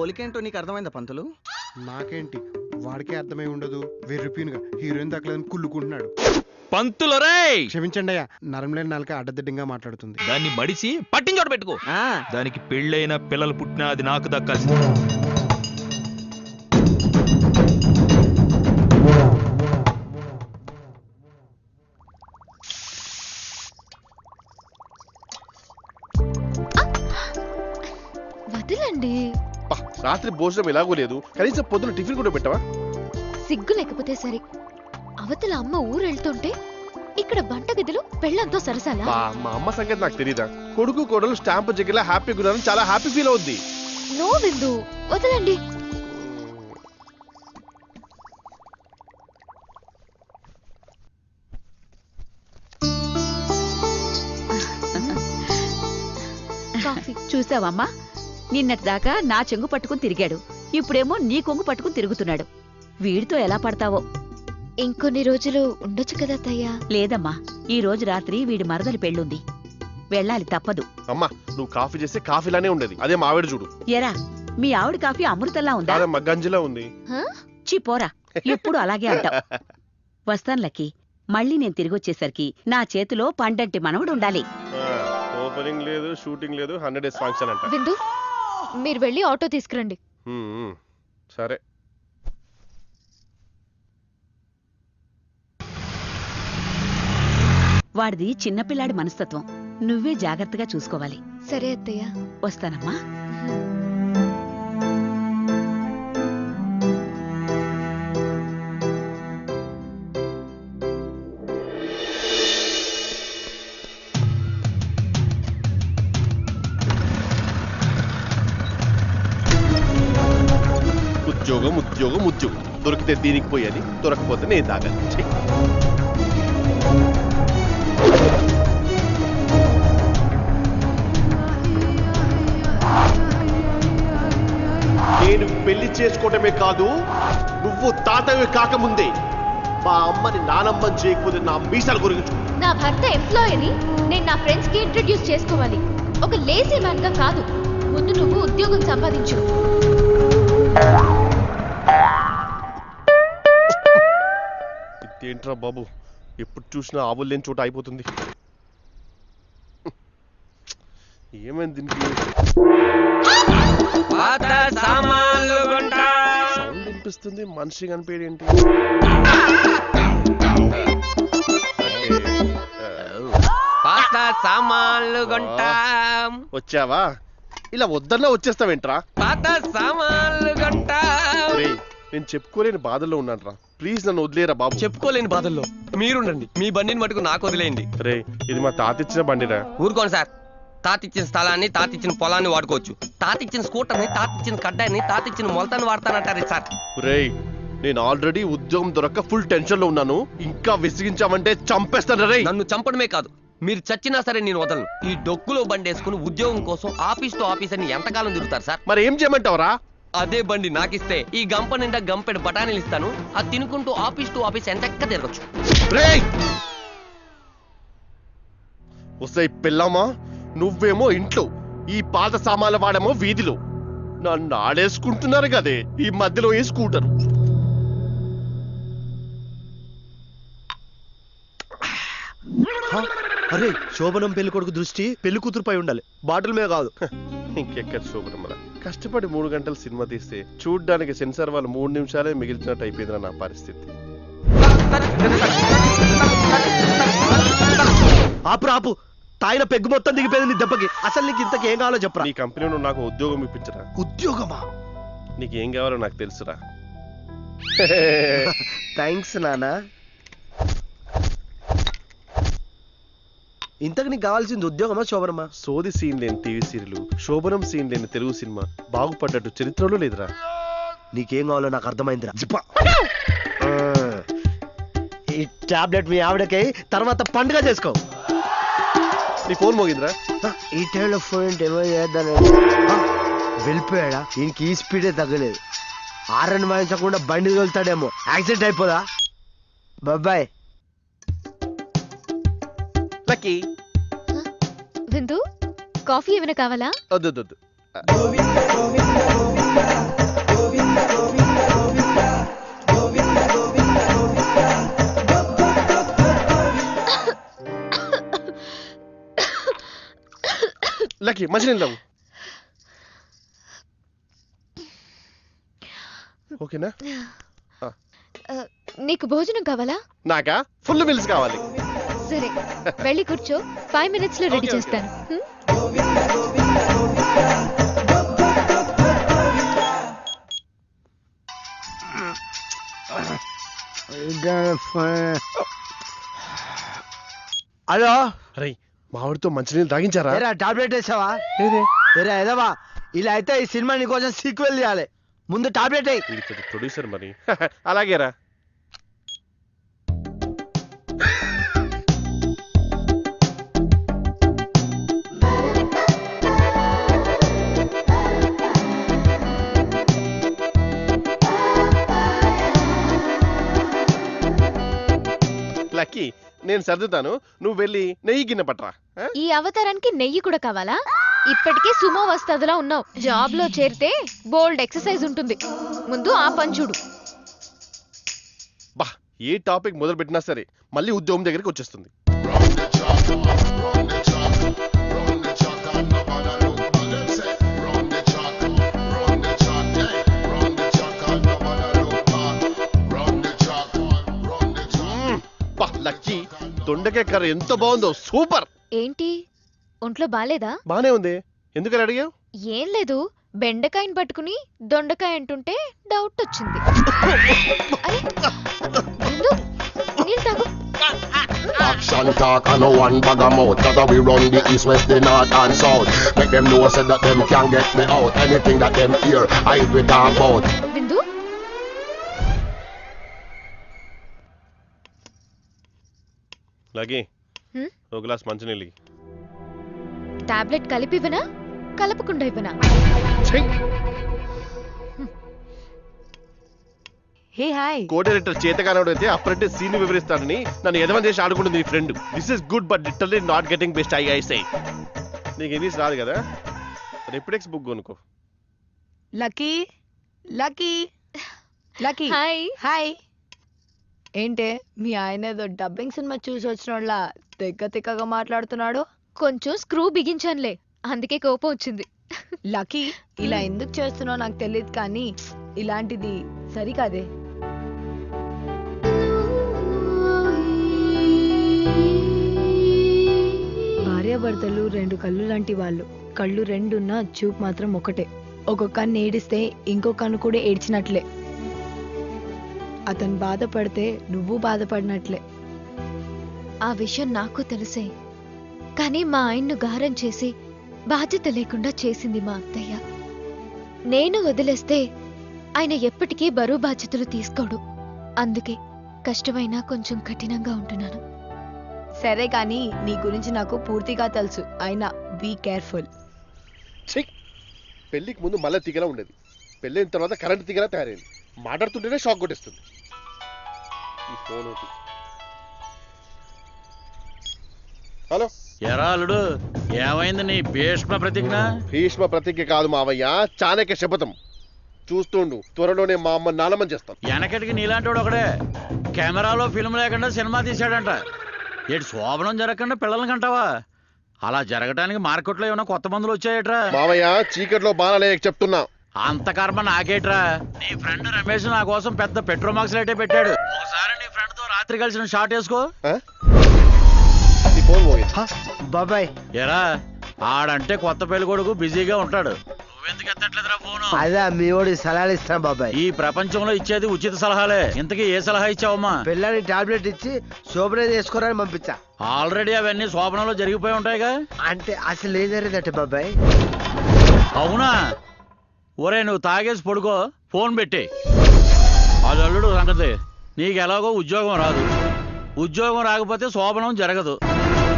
పోలికేంటో నీకు అర్థమైందా పంతులు? నాకేంటి వాడికే అర్థమై ఉండదు. వెర్రిపీనుగా హీరోయిన్ దక్కలేదని కుళ్ళుకుంటున్నాడు. పంతులు రేయ్ క్షమించండి అయ్యా. నరంలేని నాలుక అడ్డదిడ్డంగా మాట్లాడుతుంది. దాన్ని మడిసి పట్టించోట పెట్టుకో. ఆ, దానికి పెళ్ళైన పిల్లలు పుట్టినా అది నాకు దక్కాల్సింది. రాత్రి భోజనం ఎలాగో లేదు. కనీసం పొద్దున టిఫిన్ కూడా పెట్టవా? సిగ్గు లేకపోతే సరే. అవతల అమ్మ ఊరు వెళ్తుంటే ఇక్కడ వంటగదిలో పెళ్ళంతో సరసాలా? మా అమ్మ సంగతి నాకు తెలియదా కొడుకు కొడలు స్టాంప్ జగ్గిలా హ్యాపీగా ఉన్నారని చాలా హ్యాపీ ఫీల్ అవుద్ది. నో విందు వదలండి. చూసావమ్మా నిన్నటిదాకా నా చెంగు పట్టుకుని తిరిగాడు. ఇప్పుడేమో నీ కొంగు పట్టుకుని తిరుగుతున్నాడు. వీడితో ఎలా పడతావో? ఇంకొన్ని రోజులు ఉండొచ్చు కదా అత్తయ్య. లేదమ్మా ఈ రోజు రాత్రి వీడి మరదలి పెళ్ళుంది. వెళ్ళాలి తప్పదు. అమ్మా నువ్వు కాఫీ చేస్తే కాఫీలానే ఉండేది. అదే మావిడ చూడు. ఎరా మీ ఆవిడ కాఫీ అమృతంలా ఉందా? కాదమ్మా గంజిలా ఉంది. చి పోరా. ఎప్పుడు అలాగే అంటావు. వస్తాను లక్కీ. మళ్ళీ నేను తిరిగొచ్చేసరికి నా చేతిలో పండంటి మనవడు ఉండాలి. ఓపెనింగ్ లేదు షూటింగ్ లేదు హండ్రెడ్ డేస్ ఫంక్షన్ అంట. విందు మీరు వెళ్ళి ఆటో తీసుకురండి. ఉమ్. సరే. వాడిది చిన్నపిల్లాడి మనస్తత్వం. నువ్వే జాగ్రత్తగా చూసుకోవాలి. సరే అత్తయ్య. వస్తానమ్మా. ఉద్యోగం ఉద్యోగం ఉద్యోగం. దొరికితే దీనికి పోయాలి దొరకపోతే నేను తాగాలి నేను పెళ్ళి చేసుకోవటమే కాదు నువ్వు తాతవి కాకముందే. మా అమ్మని నానమ్మని చేయకపోతే నా మీసాలు గురించి నా భర్త ఎంప్లాయీని నేను నా ఫ్రెండ్స్కి ఇంట్రడ్యూస్ చేసుకోవాలి. ఒక లేజీ మ్యాన్గా కాదు. ముందు నువ్వు ఉద్యోగం సంపాదించు. ఇదేంట్రా బాబు? ఎప్పుడు చూసినా ఆవులు లేని చోట అయిపోతుంది. ఏమైంది దీనికి? సౌండ్ వినిపిస్తుంది మనిషి కనిపించేది ఏంటి సామాన్లు వచ్చావా? ఇలా వద్దన్నా వచ్చేస్తావేంట్రా? పాత సామాన్లు కొంటాం రేయ్, నేను చెప్పుకోలేని బాధల్లో ఉన్నాను ప్లీజ్ నన్ను వదిలేరా బాబు. చెప్పుకోలేని బాధల్లో. మీరుండండి. మీ బండిని మటుకు నాకు వదిలేయండి. రే ఇది మా తాత ఇచ్చిన బండిరా. ఊరుకోండి సార్. తాతిచ్చిన స్థలాన్ని తాతిచ్చిన పొలాన్ని వాడుకోవచ్చు. తాతిచ్చిన స్కూటర్ని తాతిచ్చిన కడ్డాయిని తాతిచ్చిన మొలతాన్ని వాడతానంటారు సార్. రేయ్ నేను ఆల్రెడీ ఉద్యోగం దొరక్క ఫుల్ టెన్షన్లో ఉన్నాను. ఇంకా విసిగించామంటే చంపేస్తాను రేయ్. నన్ను చంపడమే కాదు. మీరు చచ్చినా సరే నేను వదలను. ఈ డొక్కులో బండి వేసుకుని ఉద్యోగం కోసం ఆఫీస్ టు ఆఫీస్ అని ఎంతకాలం తిరుగుతారు సార్? మరి ఏం చేయమంటావరా? అదే బండి నాకిస్తే ఈ గంప నిండా గంపెడు బఠానీలు ఇస్తాను. అది తినుకుంటూ ఆఫీస్ టు ఆఫీస్ ఎంతక్క తిరగచ్చు. వస్తాయి పిల్లమ్మా నువ్వేమో ఇంట్లో ఈ పాత సామాన్లు వాడేమో వీధిలో. నన్ను ఆడేసుకుంటున్నారు కదే ఈ మధ్యలో ఏ స్కూటర్? అరే శోభనం పెళ్ళి కొడుకు దృష్టి పెళ్ళి కూతురుపై ఉండాలి. బాటిల్ మీద కాదు. ఇంకెక్కడ శోభనమ్మల కష్టపడి మూడు గంటలు సినిమా తీస్తే చూడ్డానికి సెన్సార్ వాళ్ళు మూడు నిమిషాలే మిగిల్చినట్టు అయిపోయిందిరా నా పరిస్థితి. ఆపు ఆపు. తాయిన పెగ్గు మొత్తం దిగిపోయింది నీ దెబ్బకి. అసలు నీకు ఇంతకి ఏం కావాలో చెప్పరా. నీ కంపెనీలో నాకు ఉద్యోగం ఇప్పించరా? ఉద్యోగమా? నీకు ఏం కావాలో నాకు తెలుసురా. థ్యాంక్స్ నానా ఇంతకు నీకు కావాల్సింది ఉద్యోగమా శోభనమా? సోది సీన్ లేని టీవీ సీరియల్ శోభనం సీన్ లేని తెలుగు సినిమా బాగుపడ్డట్టు చరిత్రలో లేదురా. నీకేం కావాలో నాకు అర్థమైందిరా. జిప్ప. ఈ టాబ్లెట్ మీ ఆవిడకై తర్వాత పండుగ చేసుకో. నీ ఫోన్ మోగిందిరా. ఈ టైంలో ఫోన్ ఏమో చేద్దాను వెళ్ళిపోయాడా? ఈయనకి ఈ స్పీడే తగ్గలేదు. ఆరని వాయించకుండా బండి తోలుతాడేమో యాక్సిడెంట్ అయిపోదా? బాబాయ్ లక్కీ విందు కాఫీ ఏమైనా కావాలా? వద్దు లక్కీ మంచినీళ్ళు తాగు. ఓకేనా? నీకు భోజనం కావాలా? నాకా? ఫుల్ మిల్స్ కావాలి. సరే. వెళ్ళి కూర్చో. ఫైవ్ మినిట్స్లో రెడీ. చేస్తాను? హలో. అరే మామిడితో మంచినీళ్ళు తాగించారా? ఏరా టాబ్లెట్ వేసావా? ఏరా ఎదవా ఇలా అయితే ఈ సినిమా నీకోసం సీక్వెల్ చేయాలి. ముందు టాబ్లెట్ పెద్ద ప్రొడ్యూసర్ మరి. అలాగేరా. నేను సర్దుతాను. నువ్వు వెళ్ళి నెయ్యి గిన్నె పట్టరా? ఈ అవతారానికి నెయ్యి కూడా కావాలా? ఇప్పటికే సుమో వస్తాదులా ఉన్నావు. జాబ్లో చేరితే బోల్డ్ ఎక్సర్సైజ్ ఉంటుంది. ముందు ఆ పని చూడు. బా ఏ టాపిక్ మొదలు పెట్టినా సరే మళ్ళీ ఉద్యోగం దగ్గరికి వచ్చేస్తుంది. దొండకాయ కర్ర ఎంత బాగుందో సూపర్ ఏంటి ఒంట్లో బాలేదా బానే ఉంది ఎందుకని అడిగావు ఏం లేదు బెండకాయని పట్టుకుని దొండకాయ అంటుంటే డౌట్ వచ్చింది అరే బిందు, నీళ్ళు తాగు Action talk and no one bag of mouth Cause we run the east, west, the north and south Make them know say that them can get me out Anything that them hear, I we talk about Lucky hmm? ఒక glass మంచినీళ్ళకి tablet కలిపి ఇవ్వనా? కలపకుండా ఇవ్వనా? Hey hi. Co director చేతగానోడు అయితే అప్పుడంటే scene వివరిస్తాడని నన్ను ఎదవని చేసి ఆడుకుంటుంది నీ friend. This is good but literally not getting best I I సై నీకు ఇంగ్లీష్ రాదు కదా? రెప్డెక్స్ బుక్ కొనుక్కో? Lucky Lucky Lucky hi. Hi. ఏంటే మీ ఆయన ఏదో డబ్బింగ్ సినిమా చూసి వచ్చినోళ్ళ తెగ్గ తిక్కగా మాట్లాడుతున్నాడు. కొంచెం స్క్రూ బిగించానులే అందుకే కోపం వచ్చింది. లక్కీ ఇలా ఎందుకు చేస్తున్నావు నాకు తెలియదు కానీ ఇలాంటిది సరికాదే. భార్యాభర్తలు రెండు కళ్ళు లాంటి వాళ్ళు. కళ్ళు రెండున్నా చూపు మాత్రం ఒకటే. ఒక కన్ను ఏడిస్తే ఇంకో కన్ను కూడా ఏడ్చినట్లే. అతను బాధపడితే నువ్వు బాధపడినట్లే. ఆ విషయం నాకు తెలిసే. కానీ మా ఆయన్ను గారం చేసి బాధ్యత లేకుండా చేసింది మా అత్తయ్య. నేను వదిలేస్తే ఆయన ఎప్పటికీ బరువు బాధ్యతలు తీసుకోడు. అందుకే కష్టమైనా కొంచెం కఠినంగా ఉంటున్నాను. సరే కానీ నీ గురించి నాకు పూర్తిగా తెలుసు. అయినా బీ కేర్ఫుల్ ఛీ! పెళ్ళికి ముందు మళ్ళీ తిగలా ఉండేది. పెళ్ళైన తర్వాత కరెంట్ తిగలా తయారైంది. మాట్లాడుతుంటేనే షాక్ కొట్టేస్తుంది. ఈ ఫోన్ ఒకటి. హలో. ఎరా అల్లుడు ఏమైంది నీ భీష్మ ప్రతిజ్ఞ? భీష్మ ప్రతిజ్ఞ కాదు మావయ్య చాణక్య శపథం. చూస్తుండు త్వరలోనే మా అమ్మ నాలమని చేస్తాను వెనకటికి నీలాంటి వాడు ఒకడే. కెమెరాలో ఫిల్మ్ లేకుండా సినిమా తీశాడంట. ఏడు శోభనం జరగకుండా పిల్లల్ని కంటావా? అలా జరగడానికి మార్కెట్లో ఏమైనా కొత్త మందులు వచ్చాయట్రా? మావయ్య చీకట్లో బాణాలే చెప్తున్నా. అంత కర్మ నాకేట్రా? నీ ఫ్రెండ్ రమేష్ నా కోసం పెద్ద పెట్రోమాక్స్ లైటే పెట్టాడు. ఒకసారి నీ ఫ్రెండ్తో రాత్రి కలిసిన షాట్ వేసుకో. ఆ? నీ ఫోన్ పోయింది హ, బాబాయ్. ఎరా ఆడంటే కొత్త పెళ్ళి కొడుకు బిజీగా ఉంటాడు. నువ్వెందుకు ఎత్తట్లేదురా ఫోను? అదే మీ ఓడి సలహాలు ఇస్తాను బాబాయ్. ఈ ప్రపంచంలో ఇచ్చేది ఉచిత సలహాలే. ఇంతకీ ఏ సలహా ఇచ్చావమ్మా? పిల్లని టాబ్లెట్ ఇచ్చి శోభన చేసుకోరని పంపించా. ఆల్రెడీ అవన్నీ శోభనంలో జరిగిపోయి ఉంటాయిగా? అంటే అసలు ఏం జరిగిందట బాబాయ్? అవునా? ఒరే నువ్వు తాగేసి పడుకో. ఫోన్ పెట్టి. అది అల్లుడు సంగతి. నీకు ఎలాగో ఉద్యోగం రాదు. ఉద్యోగం రాకపోతే శోభనం జరగదు.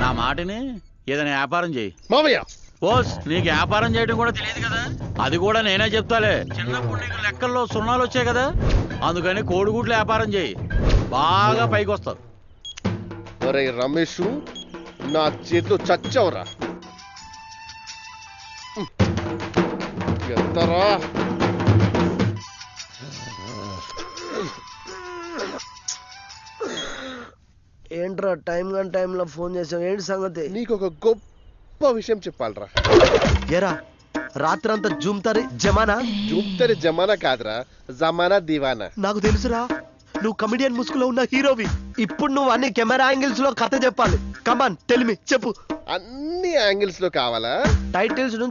నా మాటని ఏదైనా వ్యాపారం చేయి. మావయ్య! ఓస్ నీకు వ్యాపారం చేయడం కూడా తెలియదు కదా? అది కూడా నేనే చెప్తాలే. చిన్నప్పుడు నీకు లెక్కల్లో సున్నాలు వచ్చాయి కదా? అందుకని కోడిగుడ్లు వ్యాపారం చేయి. బాగా పైకి వస్తావు ఒరే రమేష్ నా చేతిలో చచ్చవరా. చెప్తారా ఏంట్రా టైం కానీ టైంలో ఫోన్ చేసావు. ఏంటి సంగతి? నీకు ఒక గొప్ప విషయం చెప్పాలరా. ఎరా రాత్రంతా జూమ్తారి జమానా? చూపుతారు జమానా కాదురా జమానా దివానా. నాకు తెలుసురా నువ్వు కమిడియన్ ముసుగులో ఉన్న హీరోవి. ఇప్పుడు నువ్వు అన్ని కెమెరా యాంగిల్స్లో కథ చెప్పాలి. కమాన్ టెలిమి చెప్పు. అన్ని యాంగిల్స్లో కావాలా? టైటిల్స్